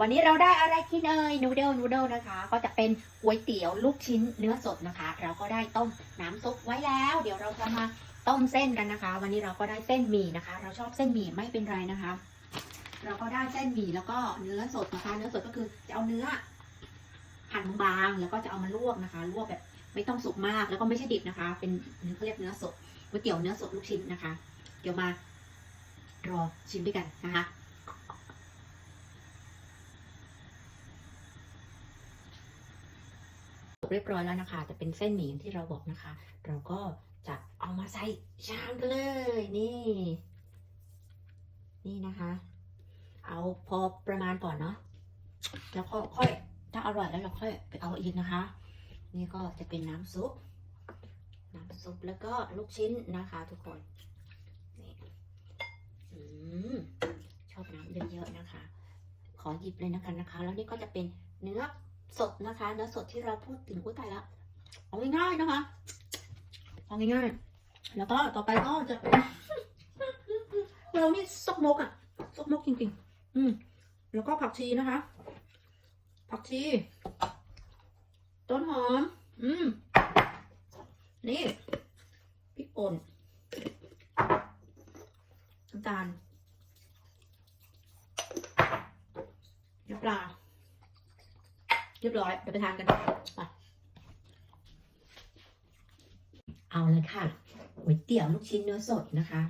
วันนี้เราได้อะไรกินเอ่ยนูเดิลนูเดิลนะคะ ก็จะเป็นก๋วยเตี๋ยวลูกชิ้นเนื้อสดนะคะ เราก็ได้ต้มน้ำซุปไว้แล้ว เดี๋ยวเราจะมาต้มเส้นกันนะคะ วันนี้เราก็ได้เส้นหมี่นะคะ เราชอบเส้นหมี่ไม่เป็นไรนะคะ เราก็ได้เส้นหมี่แล้วก็เนื้อสดนะคะ เนื้อสดก็คือจะเอาเนื้อหั่นบางแล้วก็จะเอามาลวกนะคะ ลวกแบบไม่ต้องสุกมากแล้วก็ไม่ใช่ดิบนะคะ เป็นเนื้อเขาเรียกเนื้อสดก๋วยเตี๋ยวเนื้อสดลูกชิ้นนะคะ เดี๋ยวมารอชิมด้วยกันนะคะ เรียบร้อยแล้วนะคะ จะเป็นเส้นหมี่อย่างที่เราบอกนะคะ เราก็จะเอามาใส่ชามกันเลยนี่ นี่นะคะ เอาพอประมาณก่อนเนาะแล้วก็ค่อยถ้าอร่อยแล้วเราค่อยไปเอาอีกนะคะ นี่ก็จะเป็นน้ำซุป น้ำซุปแล้วก็ลูกชิ้นนะคะ ทุกคนนี่อืมชอบน้ำเยอะๆนะคะ ขอหยิบเลยนะคะนะคะ แล้วนี่ก็จะเป็นเนื้อ สดนะคะเนื้อสดที่เราพูดถึงอุ้ยตายละเอาง่ายๆนะคะเอาง่ายๆแล้วก็ต่อไปก็จะเป็นเรานี่ซกมกอะซกมกจริงๆ อืม แล้วก็ผักชีนะคะ ผักชี ต้นหอม อืม นี่พริกป่นน้ำตาลน้ำปลา เรียบร้อยเดี๋ยวไปทานกันไปเอาเลยค่ะก๋วยเตี๋ยวลูกชิ้นเนื้อสดนะคะ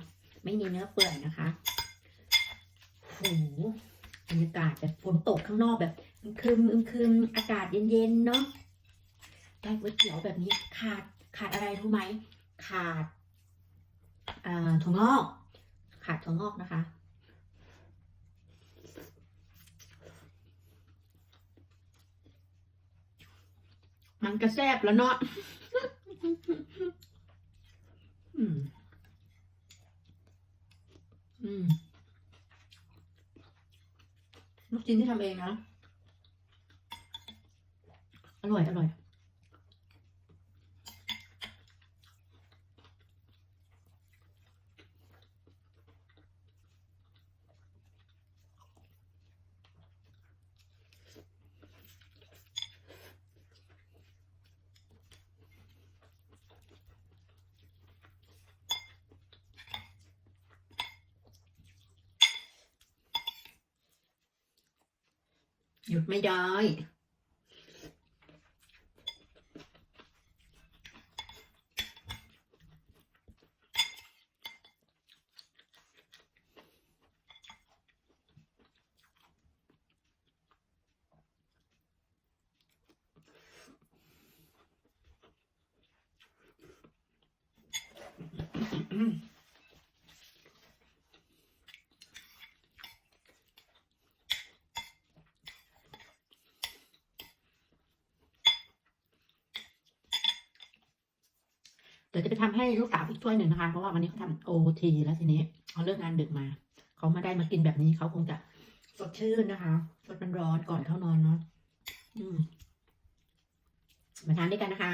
ไม่มีเนื้อเปื่อยนะคะโหบรรยากาศแบบฝนตกข้างนอกแบบคึมอึมคึมอากาศเย็นๆเนาะได้ก๋วยเตี๋ยวแบบนี้ขาดขาดอะไรรู้ไหมขาดอ่าถั่วงอก ขาดถั่วงอกนะคะ มันก็แซบแล้วเนาะอืม อืมลูกชิ้นที่ทำเองนะ อร่อย อร่อย หยุดไม่ได้ เดี๋ยวจะไปทำให้ลูกสาวอีกช่วยหนึ่งนะคะ เพราะว่าวันนี้เขาทำโอทีแล้วทีนี้เขาเลิกงานดึกมา เขามาได้มากินแบบนี้เขาคงจะสดชื่นนะคะสดมันร้อนก่อนเข้านอนเนาะมาทานด้วยกันนะคะ